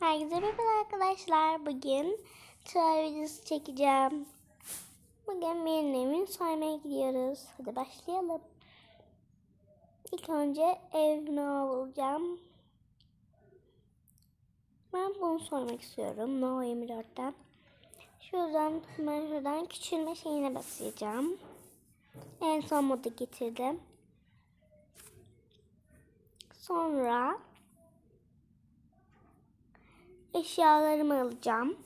Herkese merhaba arkadaşlar. Bugün tuval videosu çekeceğim. Bugün evin soymaya gidiyoruz. Hadi başlayalım. İlk önce evini bulacağım. Ben bunu sormak istiyorum. No 24'ten. Şuradan hemen şuradan küçülme şeyine basacağım. En son modu getirdim. Sonra eşyalarımı alacağım.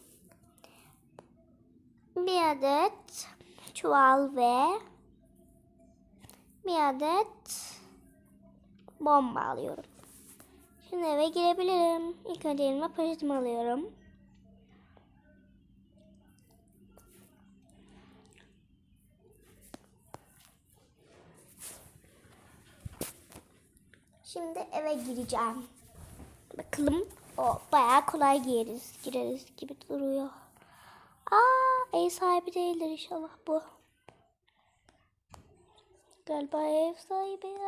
Bir adet çuval ve bir adet bomba alıyorum. Şimdi eve girebilirim. İlk önce elime poşetimi alıyorum. Şimdi eve gireceğim. Bakalım o bayağı kolay gireriz, gireriz gibi duruyor. Aa, ev sahibi değildir inşallah bu. Galiba ev sahibi.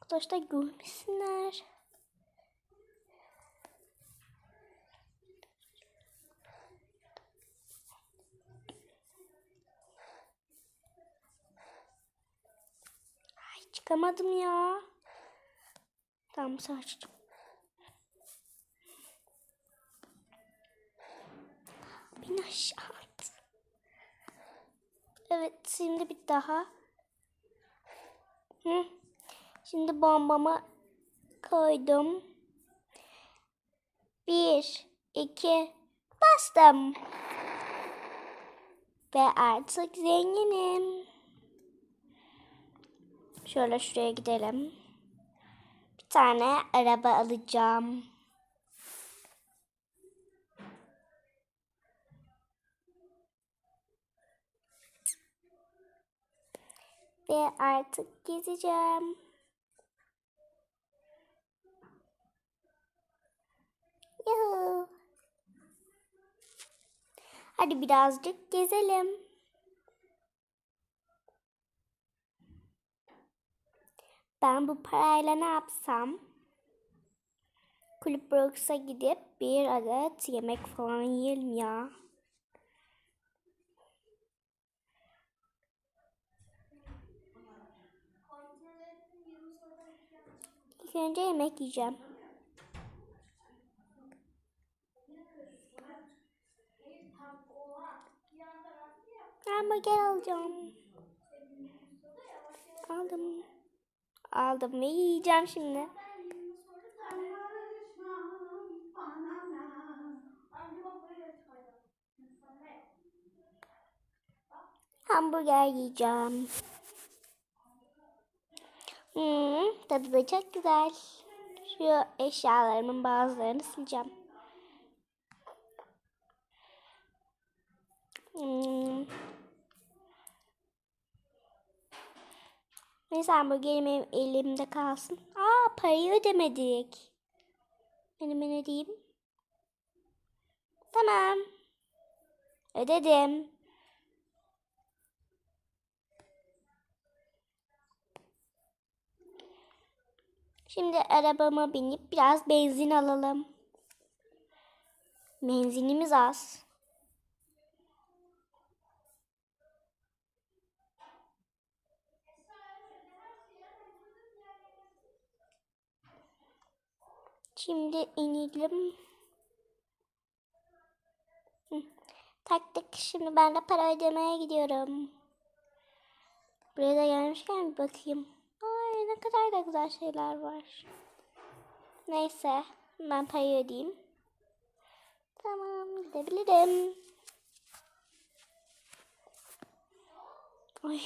Arkadaşlar görmesinler. Ay çıkamadım ya. Tamam saçtım. Beni aşağı at. Evet şimdi bir daha. Hı. Şimdi bombamı koydum. Bir, iki, bastım. Ve artık zenginim. Şöyle şuraya gidelim. Bir tane araba alacağım. Ve artık gezeceğim. Yuhu. Hadi birazcık gezelim. Ben bu parayla ne yapsam? Kulüp Brooks'a gidip bir adet yemek falan yiyelim ya. İlk önce yemek yiyeceğim. Hamburger alacağım. Aldım. Aldım ve yiyeceğim şimdi. Hamburger yiyeceğim. Hmm, tadı da çok güzel. Şu eşyalarımın bazılarını sileceğim. Hmm. Neyse hamburgerim ev- elimde kalsın. Aa parayı ödemedik. Benim ben ödeyeyim. Tamam. Ödedim. Şimdi arabama binip biraz benzin alalım. Benzinimiz az. Şimdi inelim. Hı. Taktık. Şimdi ben de para ödemeye gidiyorum. Buraya da gelmişken bir bakayım. Ay ne kadar da güzel şeyler var. Neyse. Ben parayı ödeyeyim. Tamam gidebilirim. Ay.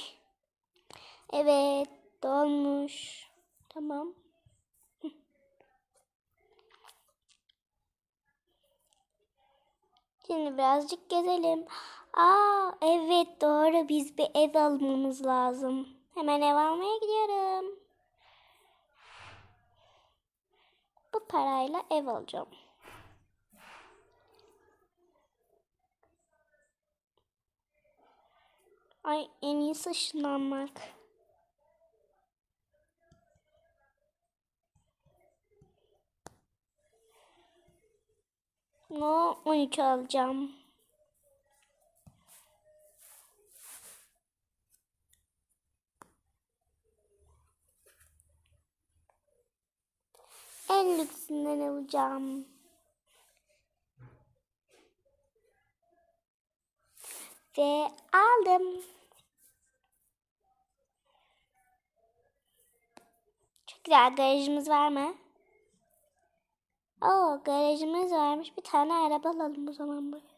Evet dolmuş. Tamam. Şimdi birazcık gezelim. Aa evet doğru biz bir ev almamız lazım. Hemen ev almaya gidiyorum. Bu parayla ev alacağım. Ay en iyisi ışınlanmak. No 13 alacağım. En lüksünden alacağım. Ve aldım. Çok güzel garajımız var mı? Oo garajımız varmış. Bir tane araba alalım o zaman buraya.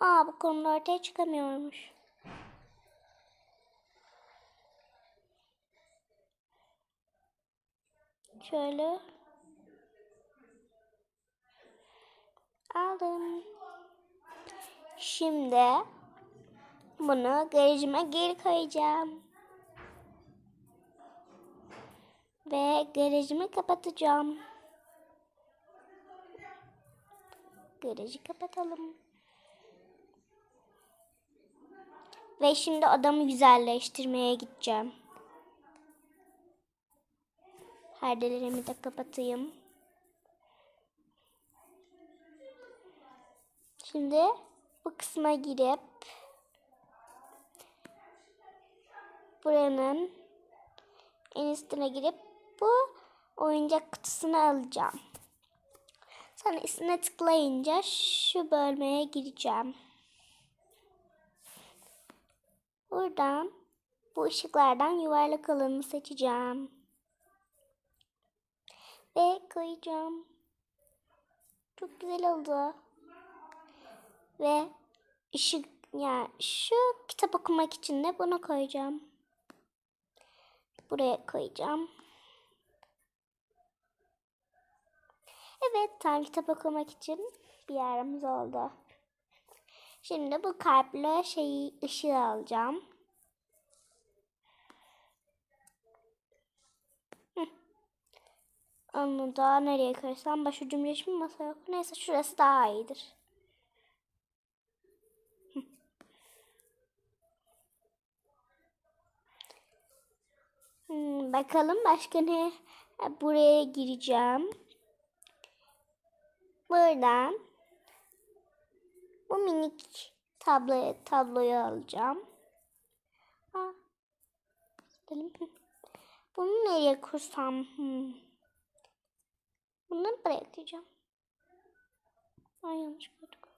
Aa bu konuda ortaya çıkamıyormuş. Şöyle. Aldım. Şimdi bunu garajıma geri koyacağım. Ve garajımı kapatacağım. Garajı kapatalım. Ve şimdi odamı güzelleştirmeye gideceğim. Perdelerimi de kapatayım. Şimdi bu kısma girip buranın en üstüne girip bu oyuncak kutusunu alacağım. Sonra üstüne tıklayınca şu bölmeye gireceğim. Buradan bu ışıklardan yuvarlak olanı seçeceğim. Ve koyacağım. Çok güzel oldu. Ve ışık yani şu kitap okumak için de bunu koyacağım. Buraya koyacağım. Evet tam kitap okumak için bir yerimiz oldu. Şimdi bu kalpli şeyi ışığı alacağım. Onu da nereye koysam başucum resmi masa yok. Neyse şurası daha iyidir. Hmm, bakalım başka ne? Buraya gireceğim. Buradan bu minik tablo, tabloyu alacağım. Aa, Bunu nereye kursam? Hmm. Bunu buraya koyacağım. Ay yanlış koyduk.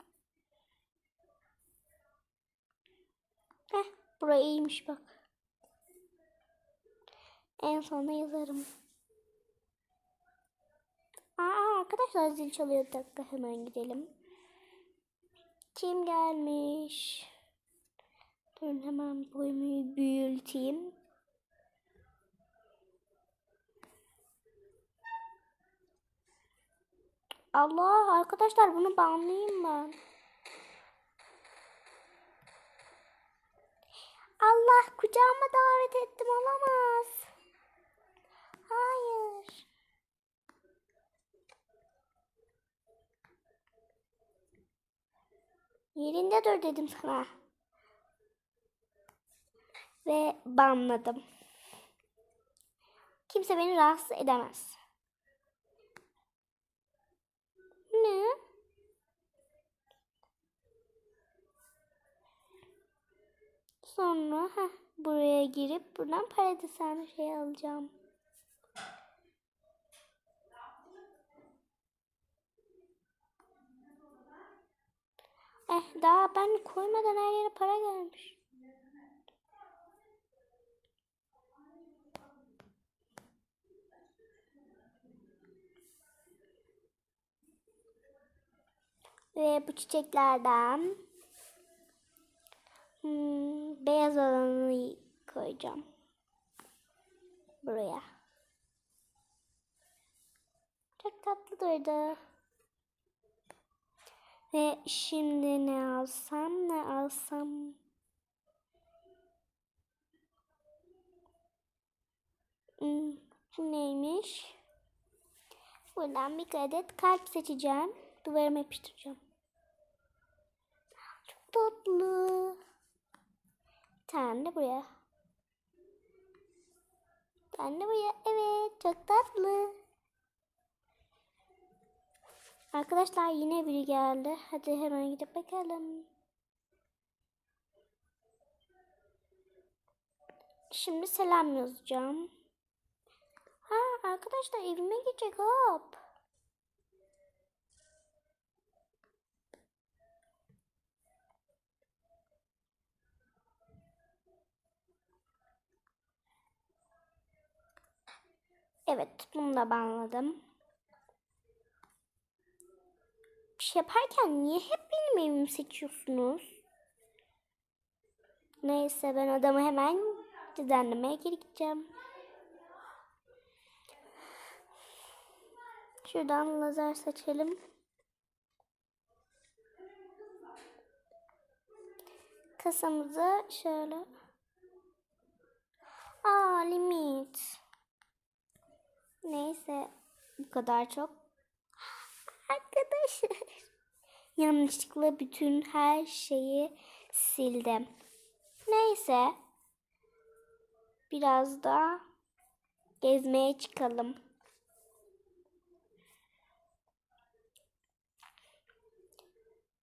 Heh, buraya iyiymiş bak. En sona yazarım. Aa arkadaşlar zil çalıyor. Dakika hemen gidelim. Kim gelmiş? Durun hemen boyumu büyüteyim. Allah arkadaşlar bunu banlayayım ben. Allah kucağıma davet ettim olamaz. Hayır. Yerinde dur dedim sana. Ve banladım. Kimse beni rahatsız edemez. Ne? Sonra heh, buraya girip buradan para desenli şey alacağım. Eh daha ben koymadan her yere para gelmiş. Ve bu çiçeklerden hmm, beyaz olanı koyacağım. Buraya. Çok tatlı durdu. Ve şimdi ne alsam ne alsam. Hmm, neymiş? Buradan bir adet kalp seçeceğim. Duvarıma yapıştıracağım. Çok tatlı. Bir tane de buraya. Bir tane de buraya. Evet çok tatlı. Arkadaşlar yine biri geldi. Hadi hemen gidip bakalım. Şimdi selam yazacağım. Ha arkadaşlar evime gidecek hop. Evet bunu da banladım. Bir şey yaparken niye hep benim evimi seçiyorsunuz? Neyse ben odamı hemen düzenlemeye gideceğim. Şuradan lazer seçelim. Kasamızı şöyle. Aa limit. Neyse bu kadar çok. Arkadaşlar. Yanlışlıkla bütün her şeyi sildim. Neyse. Biraz da gezmeye çıkalım.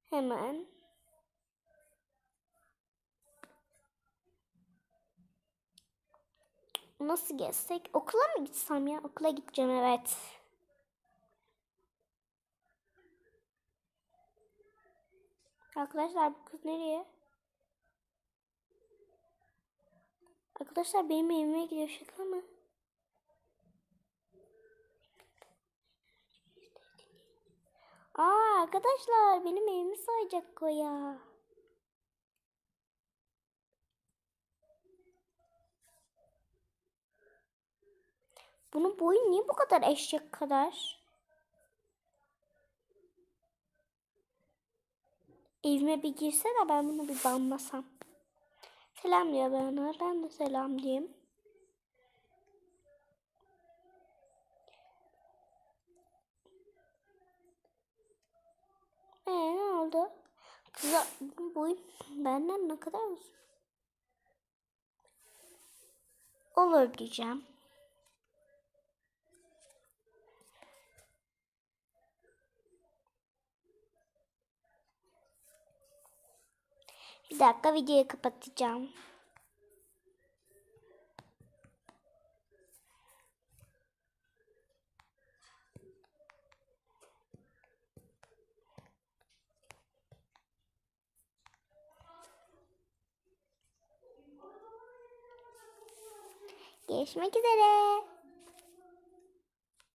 Hemen. Nasıl gezsek? Okula mı gitsem ya? Okula gideceğim evet. Arkadaşlar bu kız nereye? Arkadaşlar benim evime gidiyor şaka mı? Aa arkadaşlar benim evimi sayacak o ya. Bunun boyu niye bu kadar eşek kadar? Evime bir girse de ben bunu bir banlasam. Selam diyor bana. Ben de selam diyeyim. Ee ne oldu? Kızlar bu boy benden ne kadar uzun? Olur diyeceğim. Bir dakika videoyu kapatacağım. Görüşmek üzere.